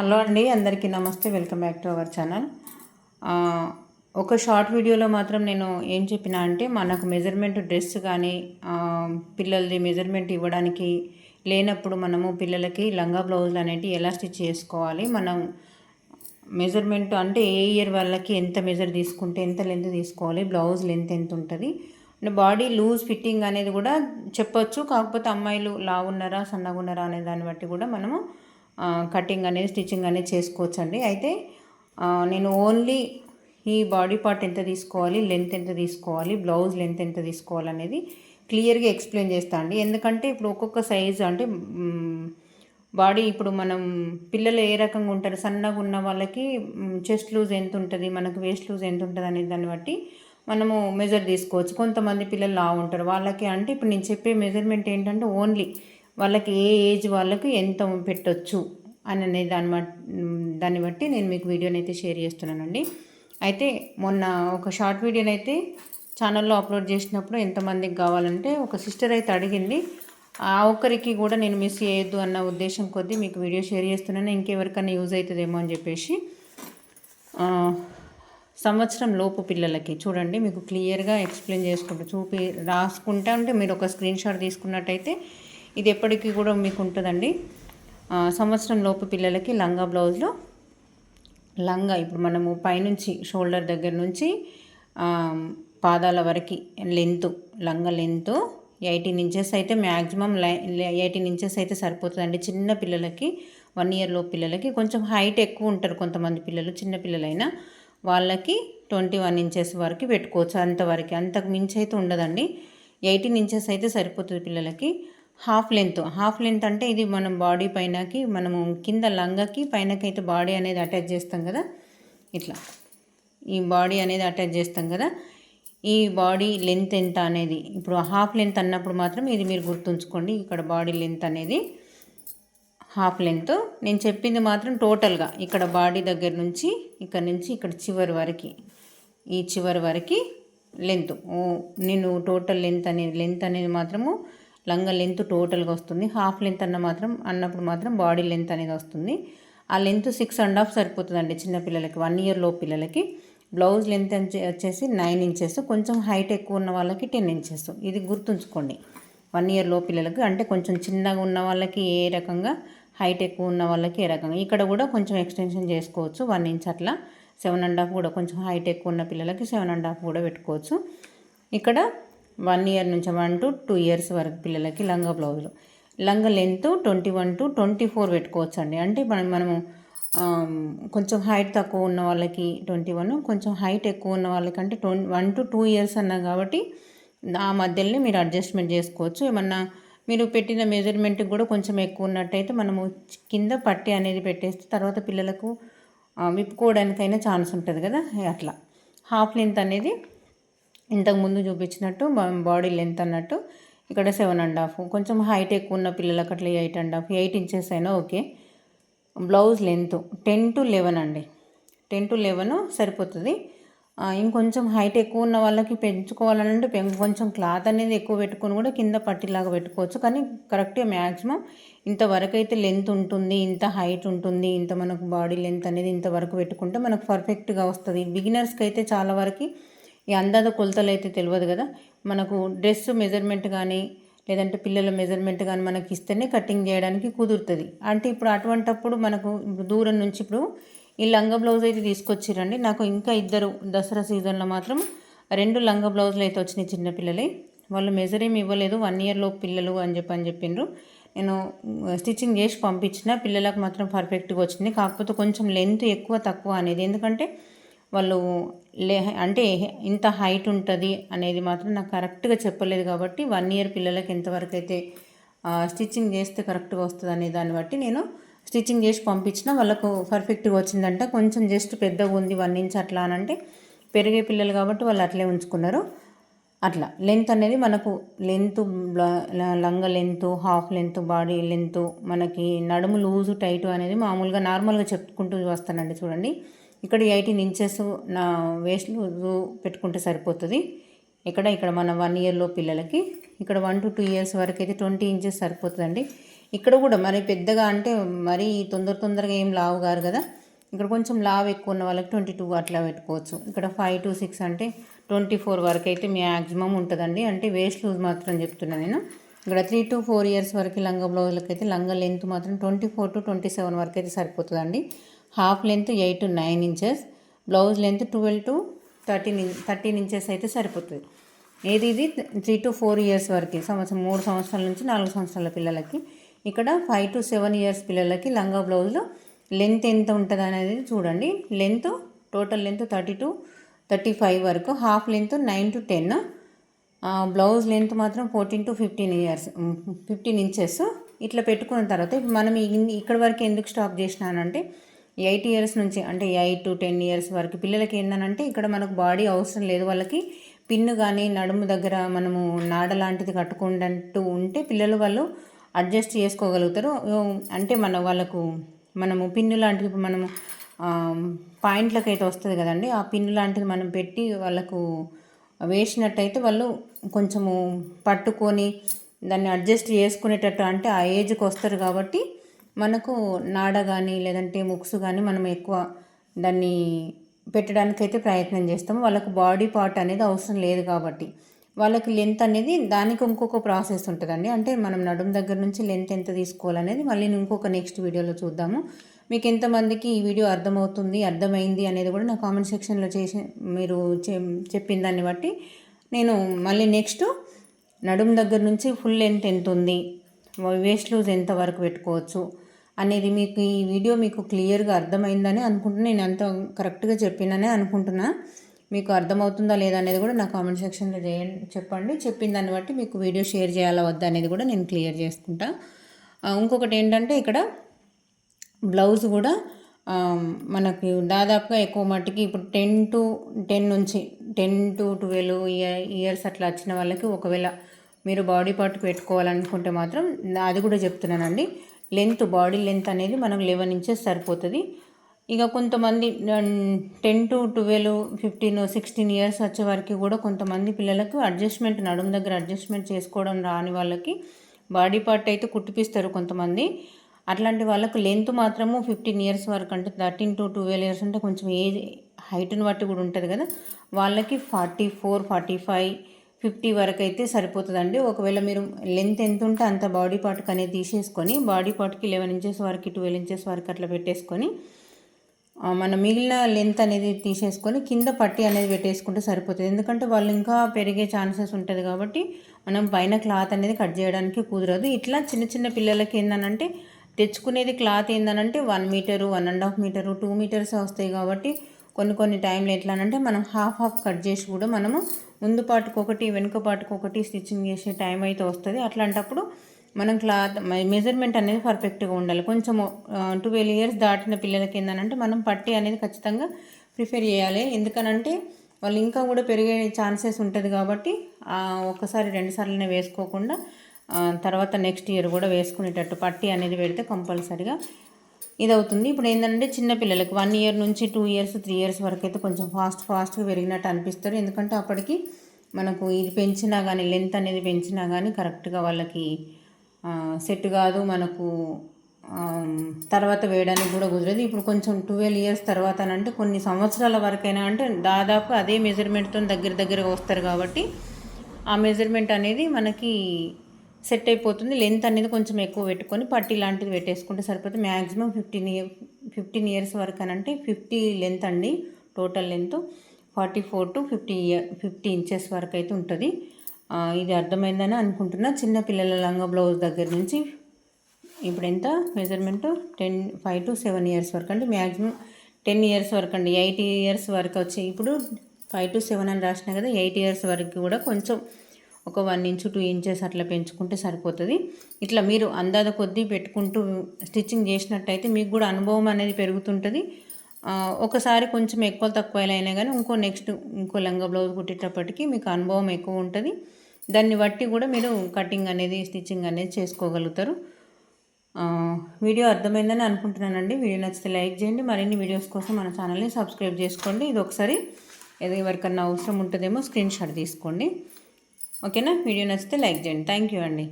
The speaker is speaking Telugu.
హలో అండి అందరికీ నమస్తే. Welcome back to our channel. ఒక షార్ట్ వీడియోలో మాత్రం నేను ఏం చెప్పినా అంటే మనకు మెజర్మెంట్ డ్రెస్ కానీ పిల్లలది మెజర్మెంట్ ఇవ్వడానికి లేనప్పుడు మనము పిల్లలకి లంగా బ్లౌజులు అనేటివి ఎలా స్టిచ్ చేసుకోవాలి మనం మెజర్మెంట్ అంటే ఏ ఇయర్ వాళ్ళకి ఎంత మెజర్ తీసుకుంటే ఎంత లెంత్ తీసుకోవాలి బ్లౌజ్ లెంత్ ఎంత ఉంటుంది. అంటే బాడీ లూజ్ ఫిట్టింగ్ అనేది కూడా చెప్పొచ్చు. కాకపోతే అమ్మాయిలు లావు ఉన్నారా సన్నగా ఉన్నారా అనే దాన్ని బట్టి కూడా మనము కటింగ్ అనేది స్టిచ్చింగ్ అనేది చేసుకోవచ్చు అండి అయితే నేను ఓన్లీ ఈ బాడీ పార్ట్ ఎంత తీసుకోవాలి లెంత్ ఎంత తీసుకోవాలి బ్లౌజ్ లెంత్ ఎంత తీసుకోవాలి అనేది క్లియర్గా ఎక్స్ప్లెయిన్ చేస్తా అండి. ఎందుకంటే ఇప్పుడు ఒక్కొక్క సైజు అంటే బాడీ ఇప్పుడు మనం పిల్లలు ఏ రకంగా ఉంటారు సన్నగా ఉన్న వాళ్ళకి చెస్ట్ లూజ్ ఎంత ఉంటుంది మనకు వేస్ట్ లూజ్ ఎంత ఉంటుంది అనే దాన్ని బట్టి మనము మెజర్ తీసుకోవచ్చు. కొంతమంది పిల్లలు లా ఉంటారు వాళ్ళకి అంటే ఇప్పుడు నేను చెప్పే మెజర్మెంట్ ఏంటంటే ఓన్లీ వాళ్ళకి ఏ ఏజ్ వాళ్ళకి ఎంత పెట్టొచ్చు అని అనే దాన్ని దాన్ని బట్టి నేను మీకు వీడియోని అయితే షేర్ చేస్తున్నానండి. అయితే మొన్న ఒక షార్ట్ వీడియోని అయితే ఛానల్లో అప్లోడ్ చేసినప్పుడు ఎంతమందికి కావాలంటే ఒక సిస్టర్ అయితే అడిగింది. ఆ ఒక్కరికి కూడా నేను మిస్ చేయొద్దు అన్న ఉద్దేశం కొద్దీ మీకు వీడియో షేర్ చేస్తున్నాను. ఇంకెవరికైనా యూజ్ అవుతుందేమో అని చెప్పేసి సంవత్సరం లోపు పిల్లలకి చూడండి మీకు క్లియర్గా ఎక్స్ప్లెయిన్ చేసుకుంటూ చూపి రాసుకుంటా అంటే మీరు ఒక స్క్రీన్ షాట్ తీసుకున్నట్టయితే ఇది ఎప్పటికీ కూడా మీకు ఉంటుందండి సంవత్సరం లోపు పిల్లలకి లంగా బ్లౌజ్లో. లంగా ఇప్పుడు మనము పైనుంచి షోల్డర్ దగ్గర నుంచి పాదాల వరకు లెంత్ లంగా లెంత్ ఎయిటీన్ ఇంచెస్ అయితే మ్యాక్సిమం ఎయిటీన్ ఇంచెస్ అయితే సరిపోతుందండి. చిన్న పిల్లలకి వన్ ఇయర్లో పిల్లలకి కొంచెం హైట్ ఎక్కువ ఉంటారు కొంతమంది పిల్లలు చిన్న పిల్లలైనా వాళ్ళకి ట్వంటీ వన్ ఇంచెస్ వరకు పెట్టుకోవచ్చు అంతవరకు. అంతకు మించి అయితే ఉండదండి. ఎయిటీన్ ఇంచెస్ అయితే సరిపోతుంది పిల్లలకి. Half length. హాఫ్ లెంత్ అంటే ఇది మనం బాడీ పైనకి మనము కింద లంగకి పైనకైతే బాడీ అనేది అటాచ్ చేస్తాం కదా? ఇట్లా. ఈ బాడీ అనేది అటాచ్ చేస్తాం కదా? ఈ బాడీ లెంత్ ఎంత అనేది. ఇప్పుడు హాఫ్ లెంత్ అన్నప్పుడు మాత్రం ఇది మీరు గుర్తుంచుకోండి. ఇక్కడ బాడీ లెంత్ అనేది హాఫ్ లెంత్. నేను చెప్పింది మాత్రం టోటల్గా. ఇక్కడ బాడీ దగ్గర నుంచి ఇక్కడ నుంచి ఇక్కడ చివరి వరకు. ఈ చివరి వరకు లెంత్. నేను టోటల్ లెంత్ అనేది లెంత్ అనేది మాత్రము లంగా లెంత్ టోటల్గా వస్తుంది. హాఫ్ లెంత్ అన్న మాత్రం అన్నప్పుడు మాత్రం బాడీ లెంత్ అనేది వస్తుంది. ఆ లెంత్ సిక్స్ అండ్ హాఫ్ సరిపోతుందండి చిన్నపిల్లలకి వన్ ఇయర్లో పిల్లలకి. బ్లౌజ్ లెంత్ వచ్చేసి నైన్ ఇంచెస్ కొంచెం హైట్ ఎక్కువ ఉన్న వాళ్ళకి టెన్ ఇంచెస్. ఇది గుర్తుంచుకోండి. వన్ ఇయర్లో పిల్లలకి అంటే కొంచెం చిన్నగా ఉన్న వాళ్ళకి ఏ రకంగా హైట్ ఎక్కువ ఉన్న వాళ్ళకి ఏ రకంగా. ఇక్కడ కూడా కొంచెం ఎక్స్టెన్షన్ చేసుకోవచ్చు వన్ ఇంచ్ అట్లా. సెవెన్ అండ్ హాఫ్ కూడా కొంచెం హైట్ ఎక్కువ ఉన్న పిల్లలకి సెవెన్ అండ్ హాఫ్ కూడా పెట్టుకోవచ్చు. ఇక్కడ వన్ ఇయర్ నుంచి వన్ టు టూ ఇయర్స్ వరకు పిల్లలకి లంగా బ్లౌజులు. లంగా length twenty one to twenty four పెట్టుకోవచ్చు అండి అంటే మనం మనము కొంచెం హైట్ తక్కువ ఉన్న వాళ్ళకి ట్వంటీ వన్ కొంచెం హైట్ ఎక్కువ ఉన్న వాళ్ళకి అంటే ట్వం వన్ టు టూ ఇయర్స్ అన్నాం కాబట్టి ఆ మధ్యలోనే మీరు అడ్జస్ట్మెంట్ చేసుకోవచ్చు. ఏమన్నా మీరు పెట్టిన మెజర్మెంట్కి కూడా కొంచెం ఎక్కువ ఉన్నట్టయితే మనము కింద పట్టి అనేది పెట్టేస్తే తర్వాత పిల్లలకు విప్పుకోవడానికైనా ఛాన్స్ ఉంటుంది కదా అట్లా. హాఫ్ లెంత్ అనేది ఇంతకు ముందు చూపించినట్టు బాడీ లెంత్ అన్నట్టు ఇక్కడ సెవెన్ అండ్ హాఫ్ కొంచెం హైట్ ఎక్కువ ఉన్న పిల్లలకి అట్లా eight and half eight inches అయినా okay. Blouse length ten to eleven అండి. టెన్ టు లెవెన్ సరిపోతుంది. ఇంకొంచెం హైట్ ఎక్కువ ఉన్న వాళ్ళకి పెంచుకోవాలంటే పెం- కొంచెం క్లాత్ అనేది ఎక్కువ పెట్టుకొని కూడా కింద పట్టిలాగా పెట్టుకోవచ్చు. కానీ కరెక్ట్గా మ్యాక్సిమం ఇంతవరకు అయితే లెంత్ ఉంటుంది ఇంత హైట్ ఉంటుంది ఇంత మనకు బాడీ లెంత్ అనేది ఇంతవరకు పెట్టుకుంటే మనకు పర్ఫెక్ట్గా వస్తుంది. బిగినర్స్కి అయితే చాలా వరకు ఈ అందాద కొలతలు అయితే తెలియదు కదా. మనకు డ్రెస్ మెజర్మెంట్ కానీ లేదంటే పిల్లల మెజర్మెంట్ కానీ మనకి ఇస్తేనే కటింగ్ చేయడానికి కుదురుతుంది. అంటే ఇప్పుడు అటువంటప్పుడు మనకు ఇప్పుడు దూరం నుంచి ఇప్పుడు ఈ లంగా బ్లౌజ్ అయితే తీసుకొచ్చిరండి. నాకు ఇంకా ఇద్దరు దసరా సీజన్లో మాత్రం రెండు లంగా బ్లౌజులు అయితే వచ్చినాయి చిన్నపిల్లలే వాళ్ళు మెజర్ ఏమి ఇవ్వలేదు. వన్ ఇయర్లో పిల్లలు అని చెప్పి అని చెప్పిండ్రు. నేను స్టిచ్చింగ్ చేసి పంపించిన. పిల్లలకు మాత్రం పర్ఫెక్ట్గా వచ్చింది. కాకపోతే కొంచెం లెంత్ ఎక్కువ తక్కువ అనేది. ఎందుకంటే వాళ్ళు లే అంటే ఇంత హైట్ ఉంటుంది అనేది మాత్రం నాకు కరెక్ట్గా చెప్పలేదు కాబట్టి వన్ ఇయర్ పిల్లలకి ఎంతవరకు అయితే స్టిచ్చింగ్ చేస్తే కరెక్ట్గా వస్తుంది అనే దాన్ని బట్టి నేను స్టిచ్చింగ్ చేసి పంపించిన. వాళ్ళకు పర్ఫెక్ట్గా వచ్చిందంట. కొంచెం జస్ట్ పెద్దగా ఉంది వన్ ఇంచ్ అట్లా అని అంటే పెరిగే పిల్లలు కాబట్టి వాళ్ళు అట్లే ఉంచుకున్నారు. అట్లా. లెంత్ అనేది మనకు లెంత్ లంగ length half length body length మనకి నడుము లూజు టైట్ అనేది మామూలుగా నార్మల్గా చెప్పుకుంటూ వస్తానండి చూడండి. ఇక్కడ ఎయిటీన్ ఇంచెస్ నా వేస్ట్ లూజు పెట్టుకుంటే సరిపోతుంది. ఇక్కడ ఇక్కడ మన వన్ ఇయర్లో పిల్లలకి ఇక్కడ వన్ టు టూ ఇయర్స్ వరకు అయితే ట్వంటీ ఇంచెస్ సరిపోతుందండి. ఇక్కడ కూడా మరి పెద్దగా అంటే మరీ తొందర తొందరగా ఏం లావు గారు కదా. ఇక్కడ కొంచెం లావ్ ఎక్కువ ఉన్న వాళ్ళకి ట్వంటీ టూ అట్లా పెట్టుకోవచ్చు. ఇక్కడ ఫైవ్ టు సిక్స్ అంటే ట్వంటీ ఫోర్ వరకు అయితే మ్యాక్సిమం ఉంటుందండి. అంటే వేస్ట్ లూజ్ మాత్రం చెప్తున్నాను నేను. ఇక్కడ త్రీ టు ఫోర్ ఇయర్స్ వరకు లంగా బ్లౌజులకి అయితే లంగా లెంత్ మాత్రం twenty four to twenty seven వరకు అయితే సరిపోతుందండి. Half length eight to nine inches blouse length twelve to thirteen thirteen inches అయితే సరిపోతుంది. ఏది ఇది? త్రీ టు ఫోర్ ఇయర్స్ వరకు సంవత్సరం మూడు సంవత్సరాల నుంచి నాలుగు సంవత్సరాల పిల్లలకి. ఇక్కడ ఫైవ్ టు సెవెన్ ఇయర్స్ పిల్లలకి లంగా బ్లౌజ్లో లెంత్ ఎంత ఉంటుంది అనేది చూడండి. Length total length thirty to thirty five వరకు half length nine to ten. Blouse length మాత్రం fourteen to fifteen years fifteen inches. ఇట్లా పెట్టుకున్న తర్వాత మనం ఇక్కడ వరకు ఎందుకు స్టాప్ చేసినానంటే ఎయిట్ ఇయర్స్ నుంచి అంటే ఎయిట్ టు టెన్ ఇయర్స్ వరకు పిల్లలకి ఏంటంటే ఇక్కడ మనకు బాడీ అవసరం లేదు. వాళ్ళకి పిన్ను కానీ నడుము దగ్గర మనము నాడ లాంటిది కట్టుకుంటూ ఉంటే పిల్లలు వాళ్ళు అడ్జస్ట్ చేసుకోగలుగుతారు. అంటే మన వాళ్ళకు మనము పిన్ను లాంటిది మనము పాయింట్లకు అయితే వస్తుంది కదండి. ఆ పిన్ను లాంటిది మనం పెట్టి వాళ్ళకు వేసినట్టయితే వాళ్ళు కొంచెము పట్టుకొని దాన్ని అడ్జస్ట్ చేసుకునేటట్టు అంటే ఆ ఏజ్కి వస్తారు కాబట్టి మనకు నాడ కానీ లేదంటే ముక్స్ కానీ మనం ఎక్కువ దాన్ని పెట్టడానికైతే ప్రయత్నం చేస్తాము. వాళ్ళకు బాడీ పార్ట్ అనేది అవసరం లేదు కాబట్టి. వాళ్ళకి లెంత్ అనేది దానికి ఇంకొక ప్రాసెస్ ఉంటుందండి. అంటే మనం నడుము దగ్గర నుంచి లెంత్ ఎంత తీసుకోవాలనేది మళ్ళీ ఇంకొక నెక్స్ట్ వీడియోలో చూద్దాము. మీకు ఎంతమందికి ఈ వీడియో అర్థమవుతుంది అర్థమైంది అనేది కూడా నా కామెంట్ సెక్షన్లో చేసి మీరు చెప్పిన దాన్ని బట్టి నేను మళ్ళీ నెక్స్ట్ నడుము దగ్గర నుంచి ఫుల్ లెంత్ ఎంత ఉంది వేస్ట్ లూజ్ ఎంత వరకు పెట్టుకోవచ్చు అనేది మీకు ఈ వీడియో మీకు క్లియర్గా అర్థమైందని అనుకుంటున్నా. నేను అంత కరెక్ట్గా చెప్పిననే అనుకుంటున్నా. మీకు అర్థమవుతుందా లేదా అనేది కూడా నా కామెంట్ సెక్షన్లో చేయండి చెప్పండి. చెప్పిన దాన్ని బట్టి మీకు వీడియో షేర్ చేయాలా వద్దా అనేది కూడా నేను క్లియర్ చేసుకుంటా. ఇంకొకటి ఏంటంటే ఇక్కడ బ్లౌజ్ కూడా మనకి దాదాపుగా ఎక్కువ మట్టికి ఇప్పుడు టెన్ టు టెన్ నుంచి టెన్ టు ట్వెల్వ్ ఇయర్స్ అట్లా వచ్చిన వాళ్ళకి ఒకవేళ మీరు బాడీ పార్ట్ పెట్టుకోవాలనుకుంటే మాత్రం అది కూడా చెప్తున్నానండి. లెంత్ బాడీ లెంత్ అనేది మనం లెవెన్ ఇంచెస్ సరిపోతుంది. ఇక కొంతమంది ten to twelve fifteen sixteen years వచ్చే వరకు కూడా కొంతమంది పిల్లలకు అడ్జస్ట్మెంట్ నడుము దగ్గర అడ్జస్ట్మెంట్ చేసుకోవడం రాని వాళ్ళకి బాడీ పార్ట్ అయితే కుట్టిపిస్తారు కొంతమంది. అట్లాంటి వాళ్ళకు లెంత్ మాత్రము ఫిఫ్టీన్ ఇయర్స్ వరకు అంటే థర్టీన్ టు ట్వెల్వ్ ఇయర్స్ అంటే కొంచెం ఏజ్ హైట్ని బట్టి కూడా ఉంటుంది కదా. వాళ్ళకి forty four forty five fifty వరకు అయితే సరిపోతుందండి. ఒకవేళ మీరు లెంత్ ఎంత ఉంటే అంత బాడీ పార్ట్కి అనేది తీసేసుకొని బాడీ పార్ట్కి లెవెన్ ఇంచెస్ వరకు ట్వెల్వ్ ఇంచెస్ వరకు అట్లా పెట్టేసుకొని మన మిగిలిన లెంత్ అనేది తీసేసుకొని కింద పట్టి అనేది పెట్టేసుకుంటే సరిపోతుంది. ఎందుకంటే వాళ్ళు ఇంకా పెరిగే ఛాన్సెస్ ఉంటుంది కాబట్టి మనం పైన క్లాత్ అనేది కట్ చేయడానికి కుదరదు. ఇట్లా చిన్న చిన్న పిల్లలకి ఏందనంటే తెచ్చుకునేది cloth ఏందనంటే one metre one and half metre two metres వస్తాయి కాబట్టి కొన్ని కొన్ని టైంలో ఎట్లా అంటే మనం హాఫ్ హాఫ్ కట్ చేసి కూడా మనము ముందు పాటుకు ఒకటి వెనుక పాటుకు ఒకటి స్టిచ్చింగ్ చేసే టైం అయితే వస్తుంది. అట్లాంటప్పుడు మనం క్లాత్ మెజర్మెంట్ అనేది పర్ఫెక్ట్గా ఉండాలి. కొంచెం ట్వెల్వ్ ఇయర్స్ దాటిన పిల్లలకి ఏంటంటే మనం పట్టి అనేది ఖచ్చితంగా ప్రిఫర్ చేయాలి. ఎందుకనంటే వాళ్ళు ఇంకా కూడా పెరిగే ఛాన్సెస్ ఉంటుంది కాబట్టి ఒకసారి రెండుసార్లునే వేసుకోకుండా తర్వాత నెక్స్ట్ ఇయర్ కూడా వేసుకునేటట్టు పట్టి అనేది పెడితే కంపల్సరిగా ఇది అవుతుంది ఇప్పుడు ఏంటంటే చిన్నపిల్లలకు వన్ ఇయర్ నుంచి టూ ఇయర్స్ త్రీ ఇయర్స్ వరకు అయితే కొంచెం ఫాస్ట్ ఫాస్ట్గా పెరిగినట్టు అనిపిస్తారు. ఎందుకంటే అప్పటికి మనకు ఇది పెంచినా కానీ లెంత్ అనేది పెంచినా కానీ కరెక్ట్గా వాళ్ళకి సెట్ కాదు. మనకు తర్వాత వేయడానికి కూడా కుదరదు. ఇప్పుడు కొంచెం ట్వెల్వ్ ఇయర్స్ తర్వాత అంటే కొన్ని సంవత్సరాల వరకైనా అంటే దాదాపు అదే మెజర్మెంట్తో దగ్గర దగ్గరగా వస్తారు కాబట్టి ఆ మెజర్మెంట్ అనేది మనకి సెట్ అయిపోతుంది. లెంత్ అనేది కొంచెం ఎక్కువ పెట్టుకొని పట్టి లాంటిది పెట్టేసుకుంటే సరిపోతుంది. Maximum fifteen year fifteen years వరకు అని అంటే ఫిఫ్టీ లెంత్ అండి. Total length forty four to fifty year fifty inches వరకు అయితే ఉంటుంది ఇది అర్థమైందని అనుకుంటున్నా. చిన్న పిల్లల లంగా బ్లౌజ్ దగ్గర నుంచి ఇప్పుడు ఎంత? Measurement ten five to seven years వరకు అండి. మ్యాక్సిమం టెన్ ఇయర్స్ వరకు అండి. ఎయిట్ ఇయర్స్ వరకు వచ్చి ఇప్పుడు ఫైవ్ టు సెవెన్ అని రాసిన కదా ఎయిట్ ఇయర్స్ వరకు కూడా కొంచెం ఒక వన్ ఇంచు టూ ఇంచెస్ అట్లా పెంచుకుంటే సరిపోతుంది. ఇట్లా మీరు అందాద కొద్దీ పెట్టుకుంటూ స్టిచ్చింగ్ చేసినట్టయితే మీకు కూడా అనుభవం అనేది పెరుగుతుంటుంది. ఒకసారి కొంచెం ఎక్కువ తక్కువ అయినా కానీ ఇంకో నెక్స్ట్ ఇంకో లంగా బ్లౌజ్ కుట్టేటప్పటికి మీకు అనుభవం ఎక్కువ ఉంటుంది. దాన్ని బట్టి కూడా మీరు కటింగ్ అనేది స్టిచ్చింగ్ అనేది చేసుకోగలుగుతారు. వీడియో అర్థమైందని అనుకుంటున్నానండి. వీడియో నచ్చితే లైక్ చేయండి. మరిన్ని వీడియోస్ కోసం మన ఛానల్ని సబ్స్క్రైబ్ చేసుకోండి. ఇది ఒకసారి ఏదో ఎవరికన్నా అవసరం ఉంటుందేమో స్క్రీన్ షాట్ తీసుకోండి. ఓకేనా? వీడియో నచ్చితే లైక్ చేయండి. థ్యాంక్ యూ అండి.